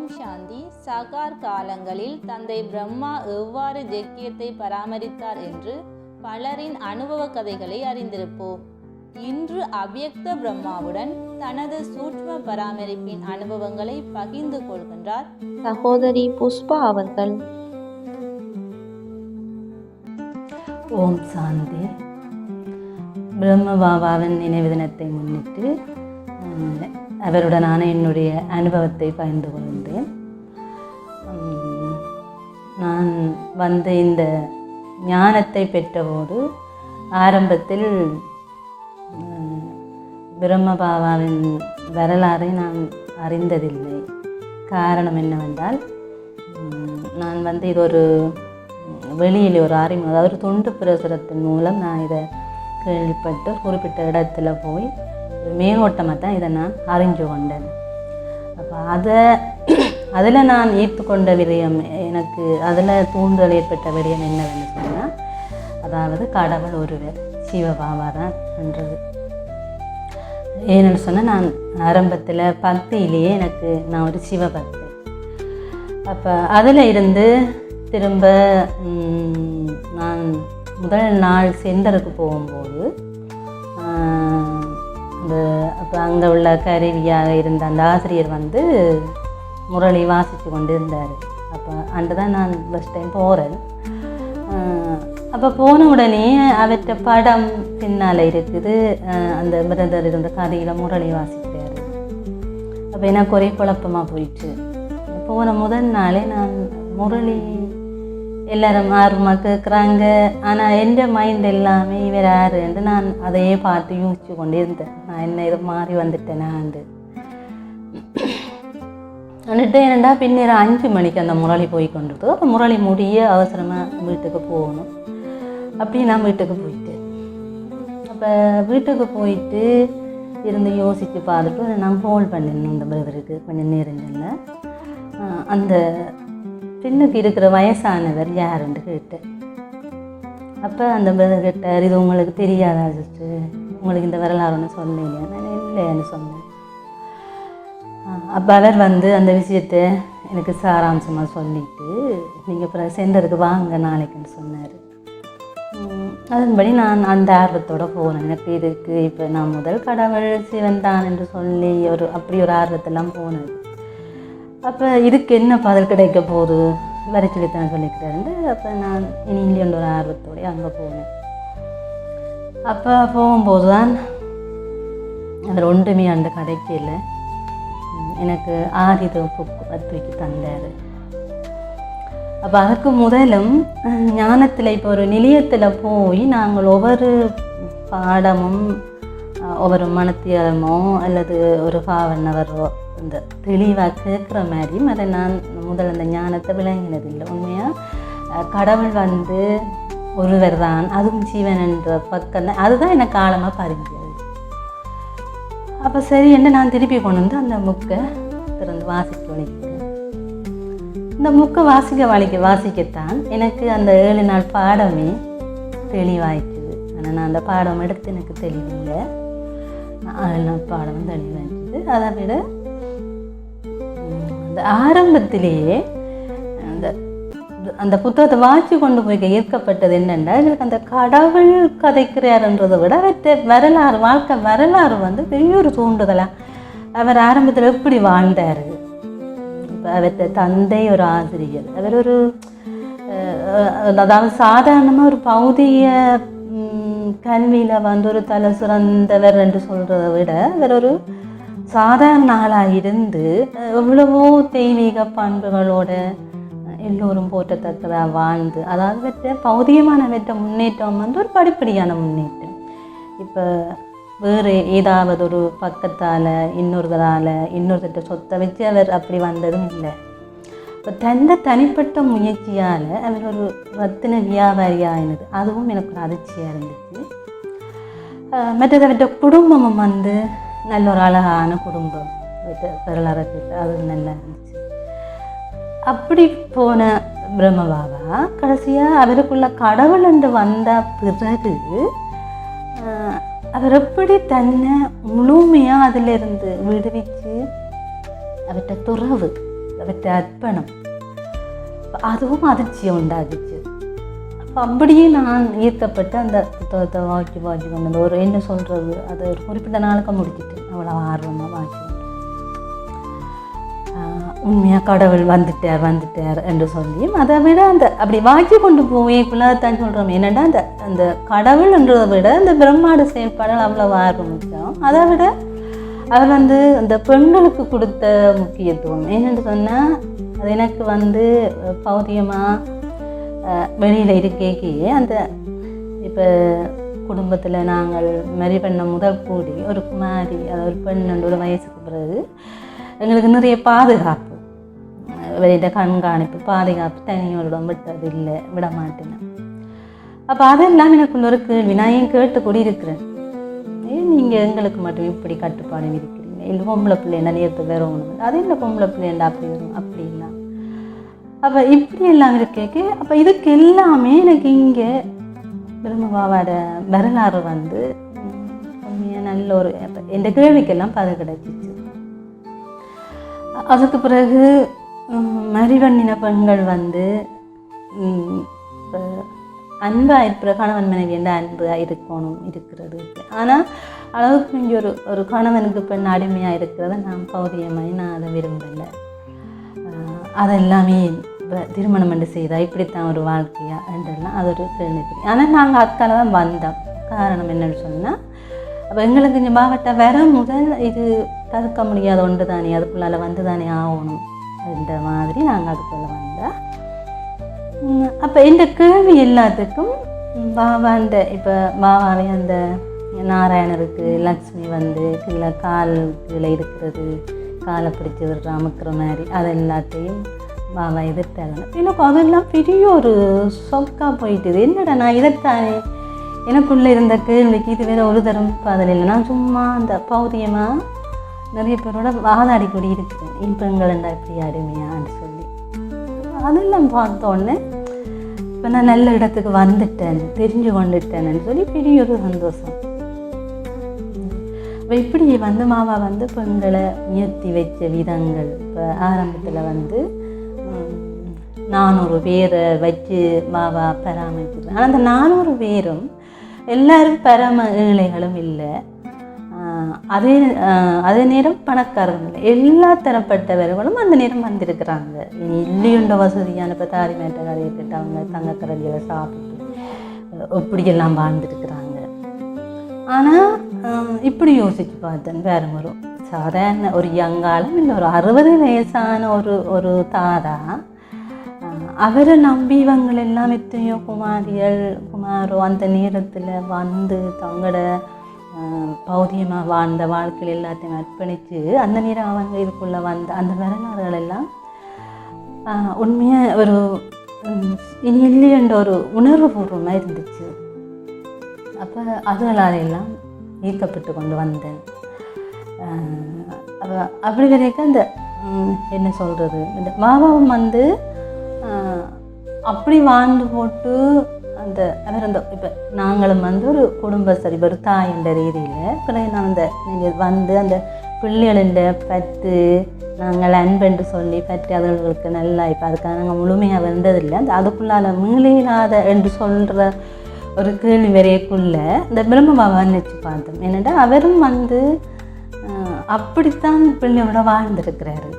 ஓம் சாந்தி. சகார் காலங்களில் தந்தை பிரம்மா எவ்வாறு ஜக்கியத்தை பராமரித்தார் என்று பலரின் அனுபவ கதைகளை அறிந்திருப்போம். இன்று அவ்யக்த பிரம்மாவுடன் தனது சூட்ச்ம பராமரிப்பின் அனுபவங்களை பகிர்ந்து கொள்கின்றார் சகோதரி புஷ்பா அவர்கள். ஓம் சாந்தி. பிரம்ம பாபாவின் நினைவு தினத்தை முன்னிட்டு அவருடனான என்னுடைய அனுபவத்தை பகிர்ந்து கொள்கின்றேன். நான் வந்து இந்த ஞானத்தை பெற்றபோது ஆரம்பத்தில் பிரம்மபாபாவின் வரலாறை நான் அறிந்ததில்லை. காரணம் என்னவென்றால் நான் வந்து இது ஒரு வெளியில் ஒரு அறிமுகம் அதாவது ஒரு தொண்டு பிரசுரத்தின் மூலம் நான் இதை கேள்விப்பட்டு குறிப்பிட்ட இடத்துல போய் ஒரு மேலோட்டமாக தான் இதை நான் அறிஞ்சு கொண்டேன். அப்போ அதை அதில் நான் ஏற்றுக்கொண்ட விடயம் எனக்கு அதில் தூண்டுதல் ஏற்பட்ட விடயம் என்னவென்று சொன்னால் அதாவது கடவுள் ஒருவர் சிவபாபா என்றது. ஏன்னு சொன்னால் நான் ஆரம்பத்தில் பக்தியிலேயே எனக்கு நான் ஒரு சிவபக்தி அப்போ அதில் இருந்து திரும்ப நான் முதல் நாள் சென்டருக்கு போகும்போது அந்த அப்போ அங்கே உள்ள கருவியாக இருந்த அந்த ஆசிரியர் வந்து முரளி வாசித்து கொண்டு இருந்தார் அப்போ அன்று தான் நான் ஃபஸ்ட் டைம் போகிறேன் அப்போ போன உடனே அவற்ற படம் பின்னால் இருக்குது. அந்த பிரதர் இருந்த கதையில் முரளி வாசிக்கிறார். அப்போ எனக்கு ஒரே குழப்பமாக போயிடுச்சு போன முதல் நாளே நான் முரளி எல்லாரும் ஆர்வமாக கேட்குறாங்க ஆனால் எந்த மைண்ட் எல்லாமே இவர் என்று நான் அதையே பார்த்து யோசிச்சு கொண்டே இருந்தேன் நான் என்ன இது மாறி வந்துட்டேன் நான் வந்துட்டு என்னடா பின்னர் அஞ்சு மணிக்கு அந்த முரளி போய் கொண்டு அப்போ முரளி முடிய அவசரமாக வீட்டுக்கு போகணும். அப்படி நான் வீட்டுக்கு போயிட்டேன். அப்போ வீட்டுக்கு போயிட்டு இருந்து யோசித்து பார்த்துட்டு நான் ஃபோன் பண்ணிடணும் இந்த பிரதருக்கு கொஞ்சம் நேரங்களில் அந்த பெண்ணுக்கு இருக்கிற வயசானவர் யாருன்னு கேட்டேன். அப்போ அந்த பிரதர் கேட்டார் இது உங்களுக்கு தெரியாதா சிஸ்டர் உங்களுக்கு இந்த வரலாறுன்னு சொன்னீங்க நான் இல்லைன்னு சொன்னேன். அப்போ அவர் வந்து அந்த விஷயத்தை எனக்கு சாராம்சமாக சொல்லிட்டு நீங்கள் அப்புறம் சென்டருக்கு வாங்க நாளைக்குன்னு சொன்னார். அதன்படி நான் அந்த ஆர்வத்தோட போனேன். எனக்கு இதுக்கு இப்போ நான் முதல் கடவுள் சிவன் தான் என்று சொல்லி ஒரு அப்படி ஒரு ஆர்வத்தெல்லாம் போனது. அப்போ இதுக்கு என்ன பதில் கிடைக்க போகுது? வர சொல்லித்தான் அப்போ நான் இனி இல்லைன்ற ஒரு ஆர்வத்தோடய அங்கே போனேன். அப்போ போகும்போது தான் அவர் ஒன்றுமே அந்த கடைக்கு இல்லை. எனக்கு ஆரித புக்கு தூக்கி தந்தார். அப்போ அதுக்கு முதலும் ஞானத்தில் இப்போ ஒரு நிலையத்தில் போய் நாங்கள் ஒவ்வொரு பாடமும் ஒவ்வொரு மனத்தியாலமோ அல்லது ஒரு பாவனவரோ இந்த தெளிவாக கேட்குற மாதிரியும் அதை நான் முதல் அந்த ஞானத்தை விளங்கினதில்லை. உண்மையாக கடவுள் வந்து ஒருவர் தான் அதுவும் ஜீவன் என்ற பக்கம் தான். அதுதான் எனக்கு ஆழமாக பறிஞ்சது அப்போ சரி என்ன நான் திருப்பி கொண்டு வந்து அந்த முக்கை திறந்து வாசிக்க வலிக்கிறேன் இந்த முக்கை வாசிக்க வலிக்க வாசிக்கத்தான் எனக்கு அந்த ஏழு நாள் பாடமே தெளிவாயிக்குது ஆனால் நான் அந்த பாடம் எடுத்து எனக்கு தெளிவில்லை. ஏழு நாள் பாடம் தெளிவாயிக்குது அதை விட அந்த ஆரம்பத்திலேயே அந்த அந்த புத்தகத்தை வாசி கொண்டு போய் ஈர்க்கப்பட்டது என்னென்னா எங்களுக்கு அந்த கடவுள் கதைக்கிறாருன்றதை விட அவற்றை வரலாறு வாழ்க்கை வரலாறு வந்து பெரிய ஒரு தூண்டுதலாக அவர் ஆரம்பத்தில் எப்படி வாழ்ந்தார்? இப்போ தந்தை ஒரு ஆசிரியர். அவர் ஒரு அதாவது சாதாரணமாக ஒரு பௌதிக கல்வியில் வந்து ஒரு தலை சிறந்தவர் என்று சொல்கிறத விட அவர் ஒரு சாதாரண ஆளாக இருந்து எவ்வளவோ தெய்வீக பண்புகளோட எல்லோரும் போற்றத்தக்கதாக வாழ்ந்து அதாவது வெற்ற பௌதிகமான வெற்ற முன்னேற்றம் வந்து ஒரு படிப்படியான முன்னேற்றம். இப்போ வேறு ஏதாவது ஒரு பக்கத்தால் இன்னொருத்தரால் இன்னொருத்தட்ட சொத்தை வச்சு அவர் அப்படி வந்ததும் இல்லை. இப்போ தந்த தனிப்பட்ட முயற்சியால் அவர் ஒரு ரத்தின வியாபாரியாகினது அதுவும் எனக்கு ஒரு அதிர்ச்சியாக இருந்துச்சு. மற்றது அவர்கிட்ட குடும்பமும் வந்து நல்ல ஒரு அழகான குடும்பம் வரலாறு அது நல்லா இருந்துச்சு. அப்படி போன பிரம்மபாபா கடைசியாக அவருக்குள்ள கடவுள் என்று வந்த பிறகு அவர் எப்படி தன்னை முழுமையாக அதிலிருந்து விடுவிச்சு அவற்றை துறவு அவற்றை அர்ப்பணம் அதுவும் அதிர்ச்சியை உண்டாகுச்சு அப்படியே நான் ஈர்க்கப்பட்டு அந்த புத்தகத்தை வாக்கி வாக்கி கொண்டு ஒரு என்ன சொல்கிறது அது ஒரு குறிப்பிட்ட நாளுக்கு முடிச்சிட்டு அவ்வளோ ஆர்வமாக வாக்கி உண்மையாக கடவுள் வந்துட்டார் வந்துட்டார் என்று சொல்லியும் அதை விட அந்த அப்படி வாக்கி கொண்டு போவேக்குள்ள தான் சொல்கிறோம் என்னென்னா அந்த அந்த கடவுள்ன்றதை விட அந்த பிரம்மாண்ட செயல்பாடுகள் அவ்வளோ ஆர்வம் முக்கியம் அதை விட அவர் வந்து அந்த பெண்களுக்கு கொடுத்த முக்கியத்துவம் என்னென்னு சொன்னால் அது எனக்கு வந்து பௌதியமாக வெளியில் இருக்கேக்கே அந்த இப்போ குடும்பத்தில் நாங்கள் மாரி பண்ண முதல் கூடி ஒரு குமாரி அது ஒரு பெண் ஒரு வயசுக்கு பிறகு எங்களுக்கு நிறைய பாதுகாப்பு. வெளியில் கண்காணிப்பு பாதுகாப்பு தனியோரிடம் விட்டது இல்லை விட மாட்டேன் அப்போ அதெல்லாம் எனக்குள்ள ஒரு கேள்வி நான் ஏன் கேட்டு கூட இருக்கிறேன் ஏன் நீங்கள் எங்களுக்கு மட்டும் இப்படி கட்டுப்பாடு இருக்கிறீங்க இல்லை பொம்பளை பிள்ளைன்னா நேற்று வேற ஒன்று அது இல்லை பொம்பளை பிள்ளைண்டா அப்படி வரும்? அப்படி இல்லை அப்போ இப்படி எல்லாம் இருக்கேக்கு அப்போ இதுக்கு எல்லாமே எனக்கு இங்கே பிரம்மபாவோட வரலாறு வந்து உண்மையாக நல்ல ஒரு எந்த கேள்விக்கெல்லாம் பதில் கிடைச்சிச்சு. அதுக்கு பிறகு மறிவண்ணின பெண்கள் வந்து அன்பாக இருக்கிற கணவன் மனைவி எந்த அன்பாக இருக்கணும் இருக்கிறது. ஆனால் அளவுக்கு மிஞ்சி ஒரு ஒரு கணவனுக்கு பெண் அடிமையாக இருக்கிறத நான் பௌரியமாய் நான் அதை விரும்பலை. அதெல்லாமே இப்போ திருமணம் என்று செய்தால் இப்படித்தான் ஒரு வாழ்க்கையா என்றெல்லாம் அது ஒரு கேள்விக்குறி ஆனால் நாங்கள் அக்கால தான் வந்தோம். காரணம் என்னன்னு சொன்னால் அப்போ எங்களுக்கு இந்த மாவட்டம் வர முதல் இது தடுக்க முடியாத ஒன்று தானே அதுக்குள்ளால வந்து தானே ஆகணும் என்ற மாதிரி நாங்கள் அதுக்குள்ளே வந்தோம் அப்போ இந்த கேள்வி எல்லாத்துக்கும் பாபாண்ட இப்போ பாபாவே அந்த நாராயணருக்கு லக்ஷ்மி வந்து கீழே கால் கீழே இருக்கிறது காலை பிடிச்சி விடுற அமுக்கிற மாதிரி அது எல்லாத்தையும் பாபா எதிர்த்தாங்க எனக்கு அதெல்லாம் பெரிய ஒரு சொக்காக போயிட்டுது என்னடா நான் எதிர்த்தானே எனக்குள்ளே இருந்த கேள்விக்கு இது வேறு ஒரு தரம் பதில் இல்லை. நான் சும்மா அந்த பௌதியமாக நிறைய பேரோட வாதாடி கூடி இருக்கிறேன் என் பெண்களண்டா இப்படி அருமையான்னு சொல்லி. அதெல்லாம் பார்த்தோன்னே இப்போ நான் நல்ல இடத்துக்கு வந்துட்டேன் தெரிஞ்சு கொண்டுட்டேன்னு சொல்லி பெரிய ஒரு சந்தோஷம். இப்போ இப்படி வந்து மாமா வந்து பெண்களை உயர்த்தி வச்ச விதங்கள் இப்போ ஆரம்பத்தில் வந்து நானூறு பேரை வச்சு மாவா பராமரிச்சிருக்கேன் ஆனால் அந்த நானூறு பேரும் எல்லாரும் பராம ஏழைகளும் இல்லை. அதே அதே நேரம் பணக்காரர்கள் இல்லை. எல்லா தரப்பட்டவர்களும் அந்த நேரம் வந்திருக்கிறாங்க. இனி இல்லையுண்ட வசதியான இப்போ தாரி மேட்ட இருக்கட்டவங்க அவங்க தங்கக்கரண்டியில் சாப்பிட்டு இப்படியெல்லாம் வாழ்ந்துருக்கிறாங்க. ஆனால் இப்படி யோசிச்சு பார்த்தேன். வேற ஒரு சாதாரண ஒரு யங்காலம் இல்லை ஒரு அறுபது வயசான ஒரு ஒரு தாதா அவரை நம்பிவங்கள் எல்லாம் எத்தனையோ குமாரியல் குமாரோ அந்த நேரத்தில் வந்து தங்களோட பௌதியமாக வாழ்ந்த வாழ்க்கையில் எல்லாத்தையும் அர்ப்பணித்து அந்த நேரம் அவங்க இதுக்குள்ளே வந்த அந்த வரலாறுகள் எல்லாம் உண்மையாக ஒரு இனி இல்லையன்ற ஒரு உணர்வு பூர்வமாக இருந்துச்சு. அப்போ அதுகளாலெல்லாம் ஈர்க்கப்பட்டு கொண்டு வந்தேன். அப்படி வரைக்கும் அந்த என்ன சொல்கிறது இந்த பாபாவும் வந்து அப்படி வாழ்ந்து போட்டு அந்த அவர் அந்த இப்போ நாங்களும் வந்து ஒரு குடும்ப சரி ஒரு தாயின்ற என்ற ரீதியில் பிறகு நான் அந்த நீங்கள் வந்து அந்த பிள்ளைகளின் பற்று நாங்கள் அன்பென்று சொல்லி பற்றி அதுகளுக்கு நல்லா இப்போ அதுக்காக நாங்கள் முழுமையாக வந்ததில்லை. அந்த அதுக்குள்ளால் மீளில்லாத என்று சொல்கிற ஒரு கேள்வி வரையக்குள்ளே இந்த பிரம்ம பாபான்னு வச்சு பார்த்தோம். என்னென்னா அவரும் வந்து அப்படித்தான் பிள்ளையோட வாழ்ந்திருக்கிறாரு.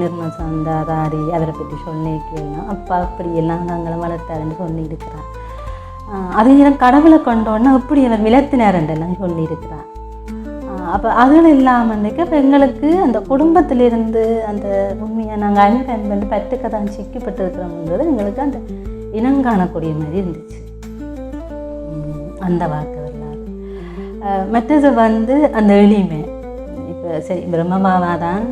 நிர்மல் சந்தாதாரி அவரை பற்றி சொல்லிக்கலாம் அப்பா அப்படியெல்லாம் நாங்களும் வளர்த்தாருன்னு சொல்லியிருக்கிறார். அதே நேரம் கடவுளை கொண்டோன்னா அப்படி அவர் விளத்தினார்ன்றெல்லாம் சொல்லியிருக்கிறார். அப்போ அதுகள் இல்லாமல் இப்போ எங்களுக்கு அந்த குடும்பத்திலிருந்து அந்த உண்மையை நாங்கள் அன்பு வந்து பத்துக்க தான் சிக்கப்பட்டிருக்கிறோம்ன்றது எங்களுக்கு அந்த இனங்காணக்கூடிய மாதிரி இருந்துச்சு. அந்த வாக்கு வரலாறு. மற்றது வந்து அந்த எளிமை. சரி பிரம்மமாவா தான்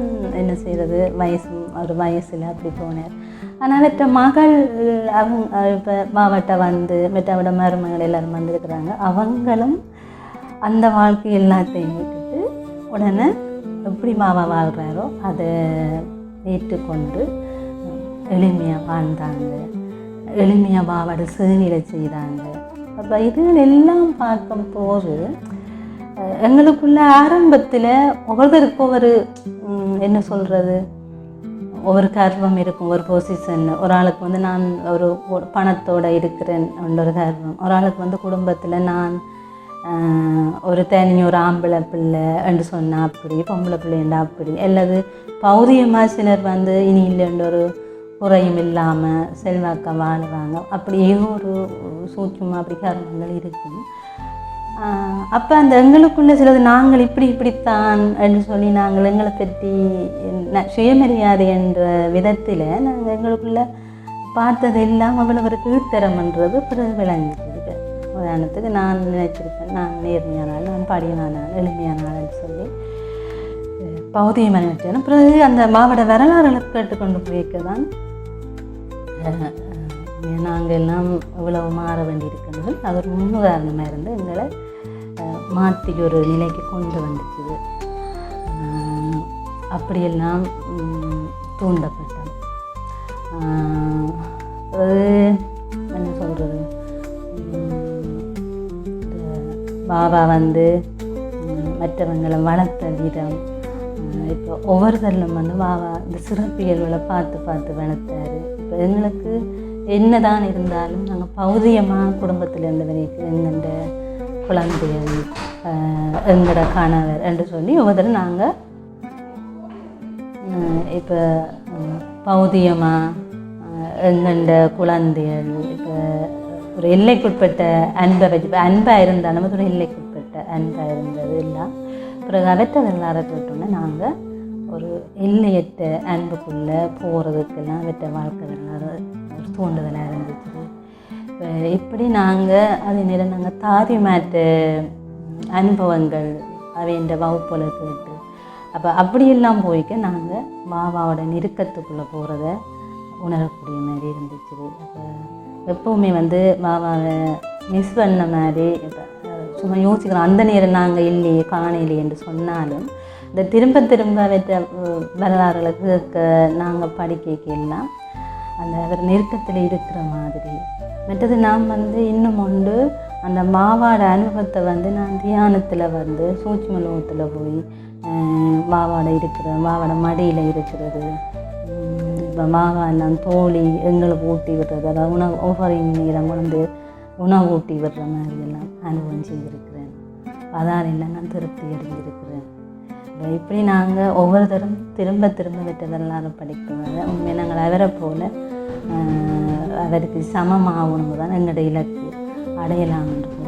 என்ன செய்கிறது வயசு ஒரு வயசில் அப்படி போனார். ஆனால் மற்ற மகள் அவங்க இப்போ மாவட்டம் வந்து மற்றவோட மருமகள் எல்லோரும் வந்திருக்கிறாங்க. அவங்களும் அந்த வாழ்க்கை எல்லாத்தையும் விட்டுட்டு உடனே எப்படி மாவா வாழ்கிறாரோ அதை ஏற்றுக்கொண்டு எளிமையாக வாழ்ந்தாங்க. எளிமையாக மாவோட சிறுநிலை செய்தாங்க. அப்போ இதுகள் எல்லாம் பார்க்கும்போது போது எங்களுக்குள்ள ஆரம்பத்தில் ஒவ்வொருத்தருக்கு ஒவ்வொரு என்ன சொல்கிறது ஒவ்வொரு கர்வம் இருக்கும் ஒரு பொசிஷன் ஒரு ஆளுக்கு வந்து நான் ஒரு பணத்தோடு இருக்கிறேன் இருக்கிறேன் ஒரு கர்வம். ஒரு ஆளுக்கு வந்து குடும்பத்தில் நான் ஒரு தனி ஒரு ஆம்பளை பிள்ளை என்று சொன்னால் அப்படி பொம்பளை பிள்ளைண்டா அப்படி அல்லது பௌதியமாக சிலர் வந்து இனி இல்லைன்ற ஒரு குறையும் இல்லாமல் செல்வாக்கம் வாழ்வாங்க. அப்படி ஏதோ ஒரு சூட்சமாக அப்படி கர்மங்கள் இருக்கும். அப்போ அந்த எங்களுக்குள்ளே சிலது நாங்கள் இப்படி இப்படித்தான் என்று சொல்லி நாங்கள் எங்களை பற்றி சுயமரியாதை என்ற விதத்தில் நாங்கள் எங்களுக்குள்ளே பார்த்தது எல்லாம் அவ்வளவு ஒரு கீழ்த்தரம்ன்றது பிறகு விளங்கிருக்கு உதாரணத்துக்கு நான் நினைச்சிருப்பேன் நான் நேர்மையானால் நான் படியனானால் எளிமையானால்னு சொல்லி பௌதியம் பௌதியமாக நினைச்சேன் பிறகு அந்த மாவட்ட வரலாறுகளை கேட்டுக்கொண்டு போய்க்க தான் நாங்கள் எல்லாம் இவ்வளவு மாற வேண்டியிருக்கிறது. அது ஒரு முன்னுதாரணமாக இருந்து எங்களை மாற்றி ஒரு நிலைக்கு கொண்டு வந்துச்சுது அப்படியெல்லாம் ம், தூண்டப்பட்டோம் அது என்ன சொல்கிறது பாபா வந்து மற்றவங்களை வளர்த்த விதம் இப்போ ஒவ்வொருத்தரிலும் வந்து பாபா இந்த சிறப்பியல்களை பார்த்து பார்த்து வளர்த்தாரு. இப்போ எங்களுக்கு என்னதான் இருந்தாலும் நாங்கள் பௌதியமாக குடும்பத்தில் இருந்த வரைக்கும் குழந்தையன் எங்களோட கணவர் என்று சொல்லி ஒவ்வொரு நாங்கள் இப்போ பௌதியமாக எங்கண்ட குழந்தைகள் இப்போ ஒரு எல்லைக்குட்பட்ட அன்பை வச்சு இப்போ அன்பாக இருந்தாலும் அது ஒரு எல்லைக்குட்பட்ட அன்பாக இருந்தது எல்லாம் பிறகு அவற்றை வரலாறு கேட்டோன்னே நாங்கள் ஒரு எல்லையற்ற அன்புக்குள்ளே போகிறதுக்கெல்லாம் அவற்றை வாழ்க்கை வரலாறு ஒரு தூண்டுதலாக இருந்துச்சு. இப்போ இப்படி நாங்கள் அதே நேரம் நாங்கள் தாதி மாட்டு அனுபவங்கள் அவைன்ற வகுப்புல கேட்டு அப்போ அப்படியெல்லாம் போய்க்க நாங்கள் வாவாவோட நெருக்கத்துக்குள்ளே போகிறத உணரக்கூடிய மாதிரி இருந்துச்சு. அப்போ எப்போவுமே வந்து வாவாவை மிஸ் பண்ண மாதிரி இப்போ சும்மா யோசிக்கிறோம் அந்த நேரம் நாங்கள் இல்லையே காணலையே என்று சொன்னாலும் இந்த திரும்ப திரும்ப வைத்த வரலாறுகளுக்கு வரலாறுகளை நாங்கள் படிக்க எல்லாம் அந்த அவர் நெருக்கத்தில் இருக்கிற மாதிரி. மற்றது நாம் வந்து இன்னும் உண்டு. அந்த மாவாட அனுபவத்தை வந்து நான் தியானத்தில் வந்து சூட்சும லோகத்தில் போய் மாவாட இருக்கிற மாவாட மடியில் இருக்கிறது. இப்போ மாவா எல்லாம் தோழி எங்களுக்கு ஊட்டி விடுறது. அதாவது உணவு ஓஃபரிங் நீரம் கொண்டு உணவு ஊட்டி விடுற மாதிரி எல்லாம் அனுபவம் செய்திருக்கிறேன். அதான் இல்லை நான் திருப்தி அடைஞ்சிருக்கிறேன் இப்படி நாங்கள் ஒவ்வொருத்தரும் திரும்ப திரும்ப விட்டதெல்லாம் வரலாறு உண்மையை நாங்கள் அவரை போல அவருக்கு சமமாகணும் தான் என்னுடைய இலக்கு. அடையலாம்ன்றது.